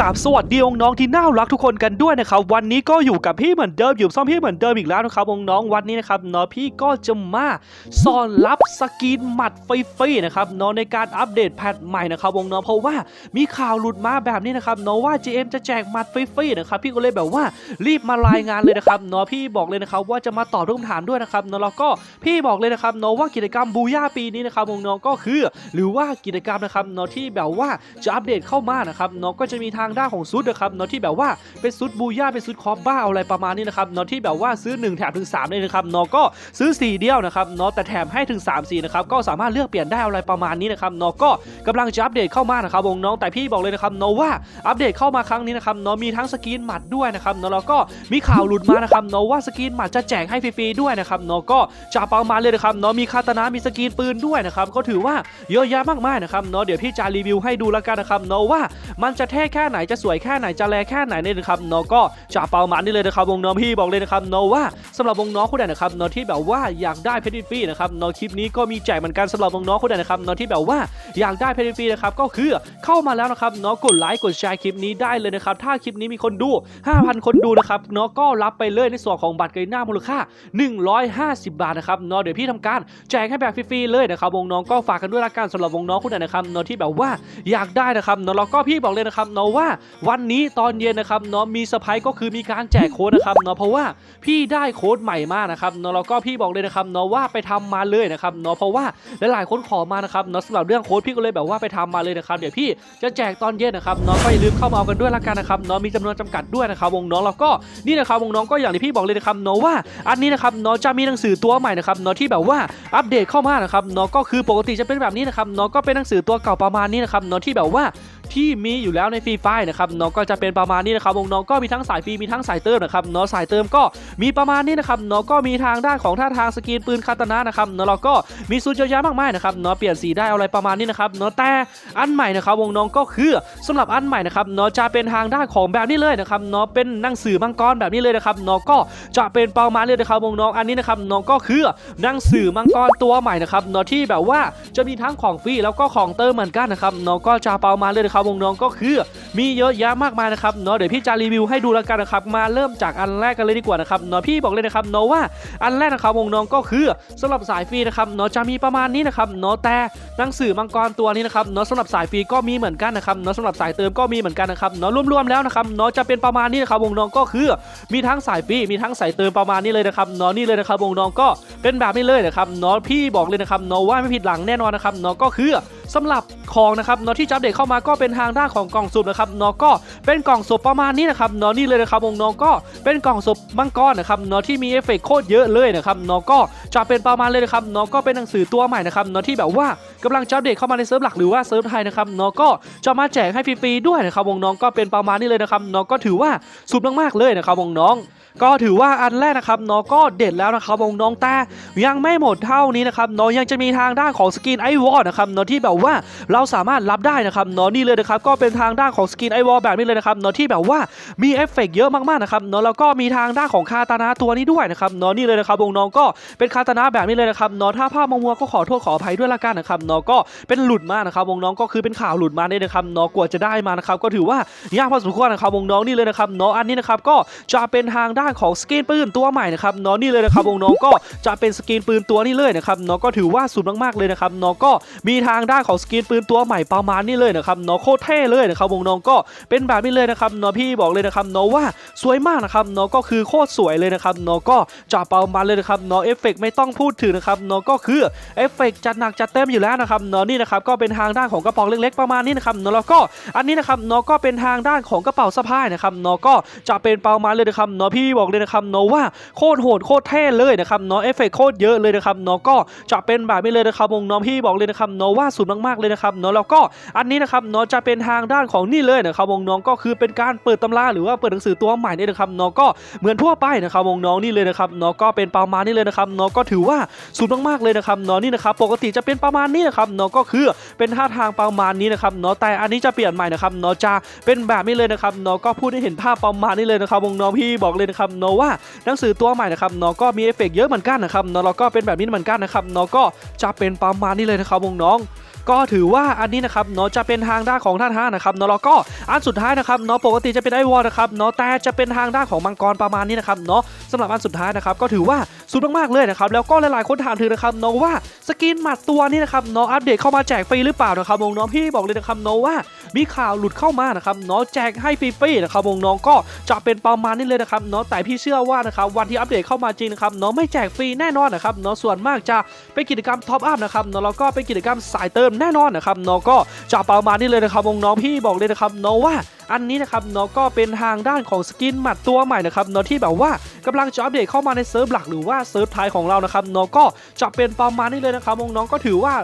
กับสวัสดีองน้องที่น่ารักทุกคนกันด้วยนะครับวันนี้ก็อยู่กับพี่เหมือนเดิมอยู่ซ่อมพี่เหมือนเดิมอีกแล้วนะครับองน้องวันนี้นะครับเนาะพี่ก็จะมาสอนรับสกินหมัดฟรีๆนะครับเนาะในการอัปเดตแพทใหม่นะครับวงน้องเพราะว่ามีข่าวหลุดมาแบบนี้นะครับเนาะว่า GM จะแจกหมัดฟรีๆนะครับพี่ก็เลยแบบว่ารีบมารายงานเลยนะครับเนาะพี่บอกเลยนะครับว่าจะมาตอบคำถามด้วยนะครับเนาะแล้วก็พี่บอกเลยนะครับเนาะว่ากิจกรรมบูย่าปีนี้นะครับวงน้องก็คือ หรือว่ากิจกรรมนะครับเนาะที่แบบว่าจะอัปเดตเข้ามานะครับเนาะก็จะมีทางางด้านของซุดนะครับเนาะที่แบบว่าเป็นซุดบูย่าเป็นซุดคอปบ้าอะไรประมาณนี้นะครับเนาะที่แบบว่าซื้อ 1 แถมถึง3เลยนะครับเนาะก็ซื้อ 4 เดียวนะครับเนาะแต่แถมให้ถึง3 4นะครับก็สามารถเลือกเปลี่ยนได้อะไรประมาณนี้นะครับเนาะก็กำลังจะอัปเดตเข้ามานะครับวงน้องแต่พี่บอกเลยนะครับเนาะว่าอัปเดตเข้ามาครั้งนี้นะครับเนาะมีทั้งสกินหมัดด้วยนะครับเนาะแล้วก็มีข่าวหลุดมานะครับเนาะว่าสกินหมัดจะแจกให้ฟรีๆด้วยนะครับเนาะก็จะประมาณเลยนะครับเนาะมีคาตานะมีสกินปืนด้วยนะครับก็ถือว่าเยอะแยะมากมายนะครับเนาะเดี๋ยวพี่จะรีวิวให้ดูแล้วกันนะครับเนาะว่ามันจะเท่แค่ไหนจะสวยแค่ไหนจะแลแค่ไหนเนี่ยนะครับเนาะก็จะเปามันนี่เลยนะครับวงน้องพี่บอกเลยนะครับเนาะว่าสำหรับวงน้องคนไหนนะครับเนาะที่แบบว่าอยากได้เพชรฟรีนะครับเนาะคลิปนี้ก็มีแจกเหมือนกันสำหรับวงน้องคนไหนนะครับเนาะที่แบบว่าอยากได้เพชรฟรีนะครับก็คือเข้ามาแล้วนะครับเนาะกดไลค์กดแชร์คลิปนี้ได้เลยนะครับถ้าคลิปนี้มีคนดู 5,000 คนดูนะครับเนาะก็รับไปเลยในส่วนของบัตรเกยหน้ามูลค่า 150 บาทนะครับเนาะเดี๋ยวพี่ทำการแจกให้แบบฟรีๆเลยนะครับวงน้องก็ฝากกันด้วยละกันสำหรับวงน้องคนไหนนะครับเนาะที่แบบว่าอยากได้นะครับเนาะแล้วก็พี่บอกเลยนะครับเนาะว่าวันนี้ตอนเย็นนะครับเนาะมีเซอร์ไพรส์ก็คือมีการแจกโค้ดนะครับเนาะเพราะว่าพี่ได้โค้ดใหม่มานะครับเนาะแล้วก็พี่บอกเลยนะครับเนาะว่าไปทำมาเลยนะครับเนาะเพราะว่าหลายๆคนขอมานะครับเนาะสำหรับเรื่องโค้ดพี่ก็เลยแบบว่าไปทำมาเลยนะครับเดี๋ยวพี่จะแจกตอนเย็นนะครับเนาะก็อย่าลืมเข้ามาเอากันด้วยละกันนะครับเนาะมีจำนวนจำกัดด้วยนะครับวงน้องแล้วก็นี่นะครับวงน้องก็อย่างที่พี่บอกเลยนะครับเนาะว่าอันนี้นะครับเนาะจะมีหนังสือตัวใหม่นะครับเนาะที่แบบว่าอัปเดตเข้ามานะครับเนาะก็คือปกติจะเป็นแบบนี้นะครับเนาะก็เป็นหนังสือตัวเก่าประมาณนี้นะครับเนาะที่แบบว่า ที่มีอยู่แล้วในฟรีไฟนะครับเนาะก็จะเป็นประมาณนี้นะครับวงน้องก็มีทั้งสายฟรีมีทั้งสายเติมนะครับเนาะสายเติมก็มีประมาณนี้นะครับเนาะก็มีทางด้านของท่าทางสกีนปืนคาตานะนะครับเนาะเราก็มีสูตรเยอะแยะมากมายนะครับเนาะเปลี่ยนสีได้อะไรประมาณนี้นะครับเนาะแต่อันใหม่นะครับวงน้องก็คือสำหรับอันใหม่นะครับเนาะจะเป็นทางด้านของแบบนี้เลยนะครับเนาะเป็นหนังสือมังกรแบบนี้เลยนะครับเนาะก็จะเป็นประมาณเลยนะครับวงน้องอันนี้นะครับเนาะก็คือหนังสือมังกรตัวใหม่นะครับเนาะที่แบบว่าจะมีทั้งของฟรีแล้วก็ของเติมเหมือนกันนะครับเนาะก็จะประมาณเลยนะครับวงน้องก็คือ มีเยอะแยะมากมายนะครับเนาะเดี๋ยวพี่จะรีวิวให้ดูแล้วกันนะครับมาเริ่มจากอันแรกกันเลยดีกว่านะครับเนาะพี่บอกเลยนะครับเนาะว่าอันแรกนะครับวงน้องก็คือสำหรับสายฟรีนะครับเนาะจะมีประมาณนี้นะครับเนาะแต่หนังสือมังกรตัวนี้นะครับเนาะสำหรับสายฟรีก็มีเหมือนกันนะครับเนาะสำหรับสายเติมก็มีเหมือนกันนะครับเนาะรวมๆแล้วนะครับเนาะจะเป็นประมาณนี้นะครับวงน้องก็คือ มีทั้งสายฟรีมีทั้งสายเติมประมาณนี้เลยนะครับเนาะนี่เลยนะครับวงน้องก็เป็นแบบนี้เลยนะครับเนาะพี่บอกเลยนะครับเนาะว่าไม่ผิดหลังแน่นอนนะครับเนาะก็คือ สำหรับของนะครับเนาะที่จะอัปเดตเข้ามาก็เป็นทางด้านของกล่องสุ่มนะครับเนาะก็เป็นกล่องศพประมาณนี้นะครับเนาะนี่เลยนะครับวงน้องก็เป็นกล่องศพมังกรนะครับเนาะที่มีเอฟเฟกโคตรเยอะเลยนะครับเนาะก็จะเป็นประมาณเลยนะครับเนาะก็เป็นหนังสือตัวใหม่นะครับเนาะที่แบบว่ากำลังจะอัปเดตเข้ามาในเซิร์ฟหลักหรือว่าเซิร์ฟไทยนะครับเนาะก็จะมาแจกให้ฟรีๆด้วยนะครับวงน้องก็เป็นประมาณนี้เลยนะครับเนาะก็ถือว่าสุดมากๆเลยนะครับวงน้อง ก็ถือว่าอันแรกนะครับเนาะก็เด็ดแล้วนะครับวงน้องแต่ยังไม่หมดเท่านี้นะครับเนาะยังจะมีทางด้านของสกินไอวอลนะครับเนาะที่แบบว่าเราสามารถรับได้นะครับเนาะนี่เลยนะครับก็เป็นทางด้านของสกินไอวอลแบบนี้เลยนะครับเนาะที่แบบว่ามีเอฟเฟกต์เยอะมากๆนะครับเนาะแล้วก็มีทางด้านของคาตานะตัวนี้ด้วยนะครับเนาะนี่เลยนะครับวงน้องก็เป็นคาตานะแบบนี้เลยนะครับเนาะถ้าภาพมัวก็ขอโทษขออภัยด้วยละกันนะครับเนาะก็เป็นหลุดมานะครับวงน้องก็คือเป็นข่าวหลุดมาเนี่ยนะครับเนาะกว่าจะได้มานะครับก็ถือว่ายากพอสมควรนะครับวงน้องนี่เลยนะครับเนาะอันนี้นะครับก็จะเป็นทางด้านของสกินปืนตัวใหม่นะครับเนาะนี่เลยนะครับวงน้องก็จะเป็นสกินปืนตัวนี้เลยนะครับเนาะก็ถือว่าสุดมากๆเลยนะครับเนาะก็มีทางด้านของสกินปืนตัวใหม่ประมาณนี้เลยนะครับเนาะโคตรเท่เลยนะครับวงน้องก็เป็นแบบนี้เลยนะครับเนาะพี่บอกเลยนะครับเนาะว่าสวยมากนะครับเนาะก็คือโคตรสวยเลยนะครับเนาะก็จะประมาณเลยนะครับเนาะเอฟเฟกต์ไม่ต้องพูดถึงนะครับเนาะก็คือเอฟเฟกต์จัดหนักจัดเต็มอยู่แล้วนะครับเนาะนี่นะครับก็เป็นทางด้านของกระป๋องเล็กๆประมาณนี้นะครับเนาะแล้วก็อันนี้นะครับเนาะก็เป็นทางด้านของกระเป๋าสะพายนะครับเนาะก็จะเป็นประมาณเลยนะครับเนาะพี่บอกเลยนะครับเนาะว่าโคตรโหดโคตรเท่เลยนะครับเนาะเอฟเฟกโคตรเยอะเลยนะครับเนาะก็จะเป็นแบบนี้เลยนะครับวงน้องพี่บอกเลยนะครับเนาะว่าสุดมากๆเลยนะครับเนาะแล้วก็อันนี้นะครับเนาะจะเป็นทางด้านของนี่เลยนะครับวงน้องก็คือเป็นการเปิดตำราหรือว่าเปิดหนังสือตัวใหม่นี่นะครับเนาะก็เหมือนทั่วไปนะครับวงน้องนี่เลยนะครับเนาะก็เป็นประมาณนี้เลยนะครับเนาะก็ถือว่าสุดมากๆเลยนะครับเนาะนี่นะครับปกติจะเป็นประมาณนี้นะครับเนาะก็คือเป็นท่าทางประมาณนี้นะครับเนาะแต่อันนี้จะเปลี่ยนใหม่นะครับเนาะจะเป็นแบบนี้เลยนะครับเนาะก็พูดให้เห็นภาพประมาณนี้เลยนะครับวงน้องพี่บอกเลยนะครับเนาะว่าหนังสือตัวใหม่นะครับเนาะก็มีเอฟเฟกต์เยอะเหมือนกันนะครับเนาะแล้วก็เป็นแบบนี้เหมือนกันนะครับเนาะก็จะเป็นประมาณนี้เลยนะครับวงน้อง ก็ถือว่าอันนี้นะครับเนาะจะเป็นทางด้านของท่านห้านะครับเนาะแล้วก็อันสุดท้ายนะครับเนาะปกติจะเป็นไอวอลนะครับเนาะแต่จะเป็นทางด้านของมังกรประมาณนี้นะครับเนาะสำหรับอันสุดท้ายนะครับก็ถือว่าสุดมากๆเลยนะครับแล้วก็หลายๆคนถามถึงนะครับเนาะว่าสกินหมัดตัวนี้นะครับเนาะอัปเดตเข้ามาแจกฟรีหรือเปล่านะครับวงน้องพี่บอกเลยนะครับเนาะว่ามีข่าวหลุดเข้ามานะครับเนาะแจกให้ฟรีๆนะครับวงน้องก็จะเป็นประมาณนี้เลยนะครับเนาะแต่พี่เชื่อว่านะครับวันที่อัปเดตเข้ามาจริงนะครับเนาะไม่แจกฟรีแน่นอนนะครับเนาะส่วนมากจะเป็นกิจกรรมท็อปอัพนะครับเนาะแล้วก็เป็นกิจกรรมสายเติมแน่นอนนะครับเนาะก็จะประมาณนี้เลยนะครับวงน้องพี่บอกเลยนะครับเนาะว่าอันนี้นะครับเนาะก็เป็นทางด้านของสกินหมัดตัวใหม่นะครับเนาะที่แบบว่ากำลังจะอัปเดตเข้ามาในเซิร์ฟหลักหรือว่าเซิร์ฟพายของเรานะครับเนาะก็จะเป็นประมาณนี้เลยนะครับน้องๆก็ถือว่า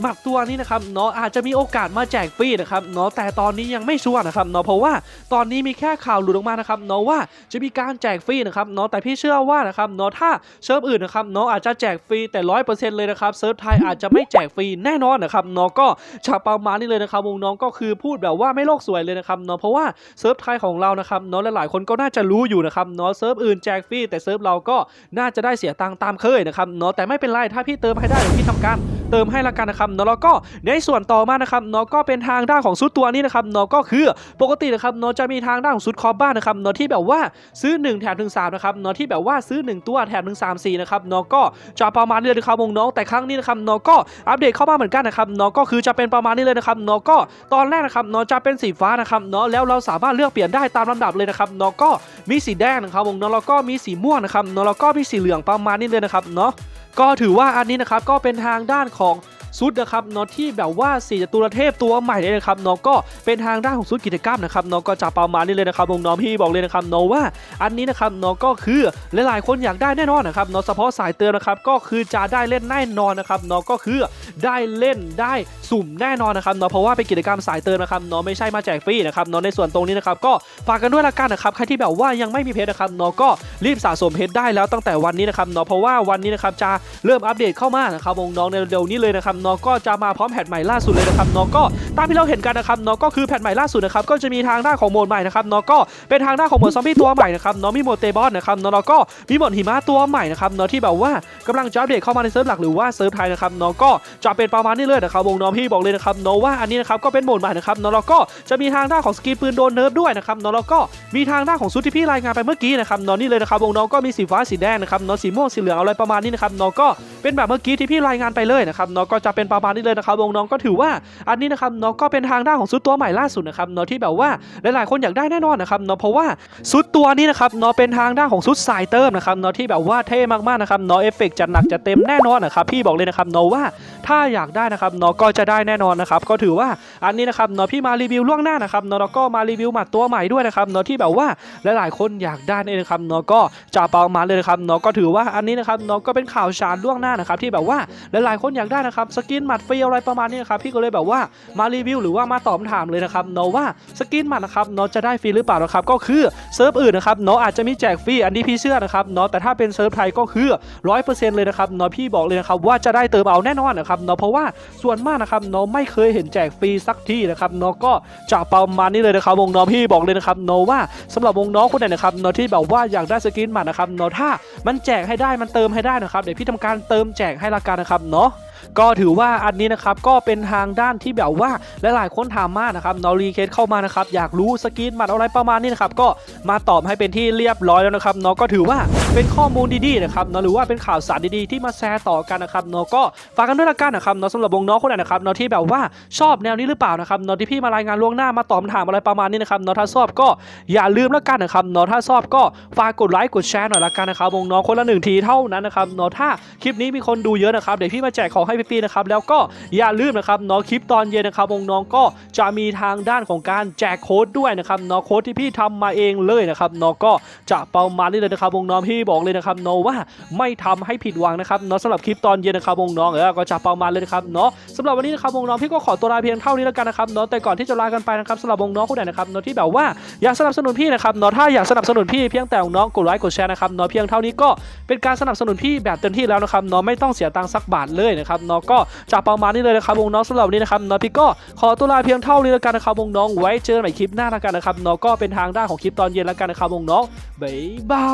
หมัดตัวนี้นะครับเนาะอาจจะมีโอกาสมาแจกฟรีนะครับเนาะแต่ตอนนี้ยังไม่ชัวร์นะครับเนาะเพราะว่าตอนนี้มีแค่ข่าวหลุดออกมานะครับเนาะว่าจะมีการแจกฟรีนะครับเนาะแต่พี่เชื่อว่านะครับเนาะถ้าเซิร์ฟอื่นนะครับเนาะอาจจะแจกฟรีแต่ร้อยเปอร์เซ็นต์เลยนะครับเซิร์ฟไทยอาจจะไม่แจกฟรีแน่นอนนะครับเนาะก็จะประมาณนี้เลยนะครับวงน้องก็คือพูดแบบว่าไม่โลกสวยเลยนะครับเนาะเพราะว่าเซิร์ฟไทยของเรานะครับเนาะหลายๆคนก็น่าจะรู้อยู่นะครับเนาะเซิร์ฟอื่นแจกฟรีแต่เซิร์ฟเราก็น่าจะได้เสียตังค์ตามเคยนะครับเนาะแต่ไม่เป็นไรถ้าพี่เติมให้ได้เดี๋ยวพี่ทำการ เติมให้ละกันนะครับเนาะแล้วก็ในส่วนต่อมานะครับเนาะก็เป็นทางด้านของซุดตัวนี้นะครับเนาะก็คือปกตินะครับเนาะจะมีทางด้านของซุดคอบ้านนะครับเนาะที่แบบว่าซื้อ 1 แถมถึง3นะครับเนาะที่แบบว่าซื้อ 1 ตัวแถมถึง3 4นะครับเนาะก็จะประมาณนี้เลยนะครับวงน้องแต่ครั้งนี้นะครับเนาะก็อัปเดตเข้ามาเหมือนกันนะครับเนาะก็คือจะเป็นประมาณนี้เลยนะครับเนาะก็ตอนแรกนะครับเนาะจะเป็นสีฟ้านะครับเนาะแล้วเราสามารถเลือกเปลี่ยนได้ตามลำดับเลยนะครับเนาะก็มีสีแดงนะครับวงเนาะแล้วก็มีสีม่วงนะครับเนาะแล้วก็มีสีเหลืองประมาณนี้เลยนะครับเนาะ ก็ถือว่าอันนี้นะครับก็เป็นทางด้านของ ซุดนะครับเนาะที่แบบว่าสี่จตุรเทพตัวใหม่เลยนะครับเนาะก็เป็นทางด้านของซุดกิจกรรมนะครับเนาะก็จะประมาณนี้เลยนะครับน้องพี่บอกเลยนะครับเนาะว่า อันนี้นะครับเนาะก็คือหลายๆคนอยากได้แน่นอนนะครับเนาะเฉพาะสายเตือนนะครับก็คือจะได้เล่นแน่นอนนะครับเนาะก็คือได้เล่นได้สุ่มแน่นอนนะครับเนาะเพราะว่าเป็นกิจกรรมสายเตือนนะครับเนาะไม่ใช่มาแจกฟรีนะครับเนาะในส่วนตรงนี้นะครับก็ฝากกันด้วยละกันนะครับใครที่แบบว่ายังไม่มีเพจนะครับเนาะก็รีบสะสมเพจได้แล้วตั้งแต่วันนี้นะครับเนาะเพราะว่าวันนี้นะครับจะเริ่มอัปเดตเข้ามานะครับวงน้องในเร็วนี้เลยนะครับนาะก็จะมาพร้อมแพทใหม่ล่าสุดเลยนะครับเนาะก็ตามที่เราเห็นกันนะครับเนาะก็คือแพทใหม่ล่าสุดนะครับก็จะมีทางด้านของโหมดใหม่นะครับเนาะก็เป็นทางด้านของโหมดซอมบี้ตัวใหม่นะครับเนาะมีโหมดเตบอสนะครับเนาะก็มีโหมดหิมะตัวใหม่นะครับเนาะที่แบบว่ากำลังจะอัปเดตเข้ามาในเซิร์ฟหลักหรือว่าเซิร์ฟไทยนะครับเนาะก็จะเป็นประมาณนี้เลยนะครับวงน้องพี่บอกเลยนะครับเนาะว่าอันนี้นะครับก็เป็นโหมดใหม่นะครับเนาะก็จะมีทางด้านของสกินปืนโดนเนิร์ฟด้วยนะครับเนาะก็มีทางด้านของซุดที่พี่รายงานไปเมื่อกี้นะครับเนาะนี่เลยนะครับวงน้องก็มีสีฟ้าสีแดงนะครับเนาะสีม่วงสีเหลืองอะไรประมาณนี้นะครับเนาะก็เป็นแบบเมื่อกี้ที่พี่รายงานไปเลยนะครับเนาะก็จะะเป็นประมาณนี้เลยนะครับวงน้องก็ถือว่าอันนี้นะครับน้องก็เป็นทางด้านของซุดตัวใหม่ล่าสุดนะครับน้องที่แบบว่าหลายๆคนอยากได้แน่นอนนะครับน้องเพราะว่าซุดตัวนี้นะครับน้องเป็นทางด้านของซุดสายเติมนะครับน้องที่แบบว่าเท่มากๆนะครับน้องเอฟเฟกจัดหนักจะเต็มแน่นอนนะครับพี่บอกเลยนะครับน้องว่า ถ้าอยากได้นะครับเนาะก็จะได้แน่นอนนะครับก็ถือว่าอันนี้นะครับเนาะพี่มารีวิวล่วงหน้านะครับเนาะแล้วก็มารีวิวหมัดตัวใหม่ด้วยนะครับเนาะที่แบบว่าหลายๆ คนอยากได้นี่นะครับเนาะก็จะประมาเลยนะครับเนาะก็ถือว่าอันนี้นะครับเนาะก็เป็นข่าวสารล่วงหน้านะครับที่แบบว่าหลายๆ คนอยากได้นะครับสกินหมัดฟรีอะไรประมาณนี้นะครับพี่ก็เลยแบบว่ามารีวิวหรือว่ามาตอบคำถามเลยนะครับเนาะว่าสกินหมัดนะครับเนาะจะได้ฟรีหรือเปล่านะครับก็คือเซิร์ฟอื่นนะครับเนาะอาจจะมีแจกฟรีอันนี้พี่เชื่อนะครับเนาะแต่ถ้าเป็นเซิร์ฟไทยก็คือร้อยเปอร์เซ็นต์เลยนะครับเนาะพี่บอกเลยนะครับว่าจะได้เติมเอาแน่นอนนะครับเนาะเพราะว่าส่วนมากนะครับเนาะไม่เคยเห็นแจกฟรีสักที่นะครับเนาะก็จะประมาณนี้เลยนะครับวงน้องพี่บอกเลยนะครับเนาะว่าสำหรับวงน้องคนไหนนะครับเนาะที่แบบว่าอยากได้สกินมานะครับเนาะถ้ามันแจกให้ได้มันเติมให้ได้นะครับเดี๋ยวพี่ทำการเติมแจกให้ละกันนะครับเนาะ ก็ถือว่าอันนี้นะครับก็เป็นทางด้านที่แบบว่าหลายๆคนถามมากนะครับนอรีเคสเข้ามานะครับอยากรู้สกินมัดอะไรประมาณนี้นะครับก็มาตอบให้เป็นที่เรียบร้อยแล้วนะครับเนาะก็ถือว่าเป็นข้อมูลดีๆนะครับเนาะหรือว่าเป็นข่าวสารดีๆที่มาแชร์ต่อกันนะครับเนาะก็ฝากกันด้วยละกันนะครับเนาะสำหรับวงน้องคนไหนนะครับเนาะที่แบบว่าชอบแนวนี้หรือเปล่านะครับเนาะที่พี่มารายงานล่วงหน้ามาตอบคำถามอะไรประมาณนี้นะครับเนาะถ้าชอบก็อย่าลืมละกันนะครับเนาะถ้าชอบก็ฝากกดไลค์กดแชร์หน่อยละกันนะครับวงน้องคนละหนึ่งทีเท่านั้นนะครับเนาะถ้าคลิปนี้มีคนดูเยอะนะครับเดี๋ยวพี่มาแจกของให้ฟรีๆนะครับแล้วก็อย่าลืมนะครับเนาะคลิปตอนเย็นนะครับวงน้องก็จะมีทางด้านของการแจกโค้ดด้วยนะครับเนาะโค้ดที่พี่ทำมาเองเลยนะครับเนาะก็จะประมาณนี้เลยนะครับวงน้องพี่บอกเลยนะครับเนาะว่าไม่ทำให้ผิดหวังนะครับเนาะสำหรับคลิปตอนเย็นนะครับวงน้องเออก็จะประมาณเลยนะครับเนาะสำหรับวันนี้นะครับวงน้องพี่ก็ขอตัวลาเพียงเท่านี้แล้วกันนะครับเนาะแต่ก่อนที่จะลากันไปนะครับสำหรับวงน้องคนไหนนะครับเนาะที่แบบว่าอยากสนับสนุนพี่นะครับเนาะถ้าอยากสนับสนุนพี่เพียงแต่วงน้องกดไลค์กดแชร์นะครับเนาะเพียงเท่านี้ก็เป็นการสนับสนุนพี่แบบเต็มที่แล้วนะครับเนาะไม่ต้องเสียตังค์สักบาทเลยนะครับเนาะก็จะประมาณนี้เลยนะครับวงน้องสำหรับวันนี้นะครับเนาะพี่ก็ขอตัวลาเพียงเท่านี้แล้วกันนะครับวงน้องไว้เจอกันใหม่คลิปหน้าแล้วกันนะครับเนาะก็เป็นทางด้านของคลิปตอนเย็นแล้วกันนะครับวงน้องบ๊ายบา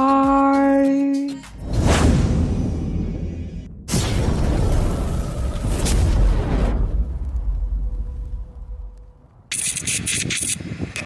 ย